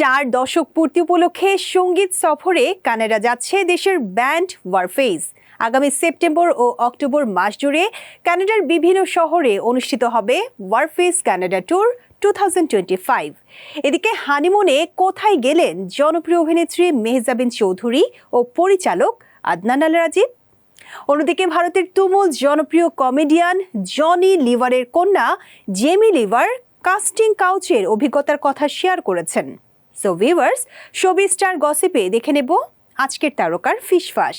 চার দশক পূর্তি উপলক্ষে সংগীত সফরে কানাডা যাচ্ছে দেশের ব্যান্ড ওয়ারফেজ আগামী সেপ্টেম্বর ও অক্টোবর মাস জুড়ে কানাডার বিভিন্ন শহরে অনুষ্ঠিত হবে ওয়ারফেজ কানাডা ট্যুর টু এদিকে হানিমুনে কোথায় গেলেন জনপ্রিয় অভিনেত্রী মেহজাবিন চৌধুরী ও পরিচালক আদনান আল রাজীব? অন্যদিকে ভারতের তুমুল জনপ্রিয় কমেডিয়ান জনি লিভারের কন্যা জেমি লিভার কাস্টিং কাউচের অভিজ্ঞতার কথা শেয়ার করেছেন। সো ভিউয়ার্স শোবি স্টার গসিপে দেখে নেব আজকের তারকার ফিসফাস।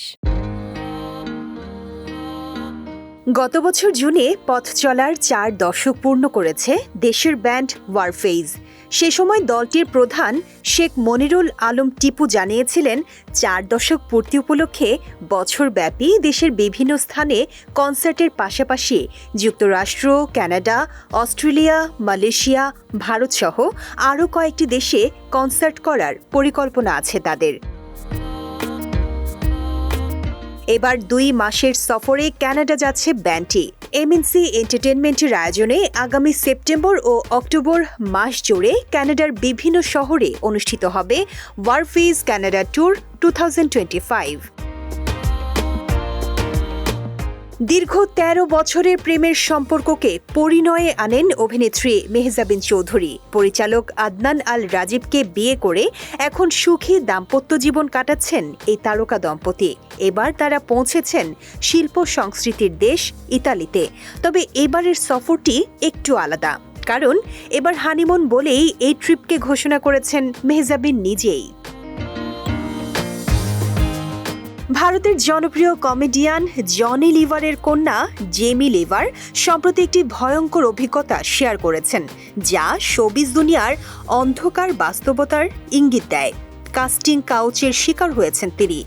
গত বছর জুনে পথ চলার চার দশক পূর্ণ করেছে দেশের ব্যান্ড ওয়ারফেজ সে সময় দলটির প্রধান শেখ মনিরুল আলম টিপু জানিয়েছিলেন, চার দশক পূর্তি উপলক্ষে বছরব্যাপী দেশের বিভিন্ন স্থানে কনসার্টের পাশাপাশি যুক্তরাষ্ট্র, কানাডা, অস্ট্রেলিয়া, মালয়েশিয়া, ভারতসহ আরও কয়েকটি দেশে কনসার্ট করার পরিকল্পনা আছে তাদের। এবার দুই মাসের সফরে ক্যানাডা যাচ্ছে ব্যান্ডটি এমএনসি এন্টারটেনমেন্টের আয়োজনে আগামী সেপ্টেম্বর ও অক্টোবর মাস জুড়ে ক্যানাডার বিভিন্ন শহরে অনুষ্ঠিত হবে ওয়ারফিজ ক্যানাডা ট্যুর টু দীর্ঘ ১৩ বছরের প্রেমের সম্পর্ককে পরিণয়ে আনেন অভিনেত্রী মেহজাবিন চৌধুরী। পরিচালক আদনান আল রাজীবকে বিয়ে করে এখন সুখী দাম্পত্য জীবন কাটাচ্ছেন এই তারকা দম্পতি। এবার তারা পৌঁছেছেন শিল্প সংস্কৃতির দেশ ইতালিতে। তবে এবারের সফরটি একটু আলাদা। কারণ এবার হানিমুন বলেই এই ট্রিপকে ঘোষণা করেছেন মেহজাবিন নিজেই। ভারতের জনপ্রিয় কমেডিয়ান জনি লিভারের কন্যা জেমি লিভার সম্প্রতি একটি ভয়ঙ্কর অভিজ্ঞতা শেয়ার করেছেন, যা শোবিজ দুনিয়ার অন্ধকার বাস্তবতার ইঙ্গিত দেয়। কাস্টিং কাউচের শিকার হয়েছেন তিনি।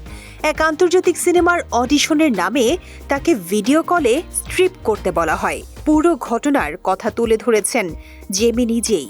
এক আন্তর্জাতিক সিনেমার অডিশনের নামে তাকে ভিডিও কলে স্ট্রিপ করতে বলা হয়। পুরো ঘটনার কথা তুলে ধরেছেন জেমি নিজেই।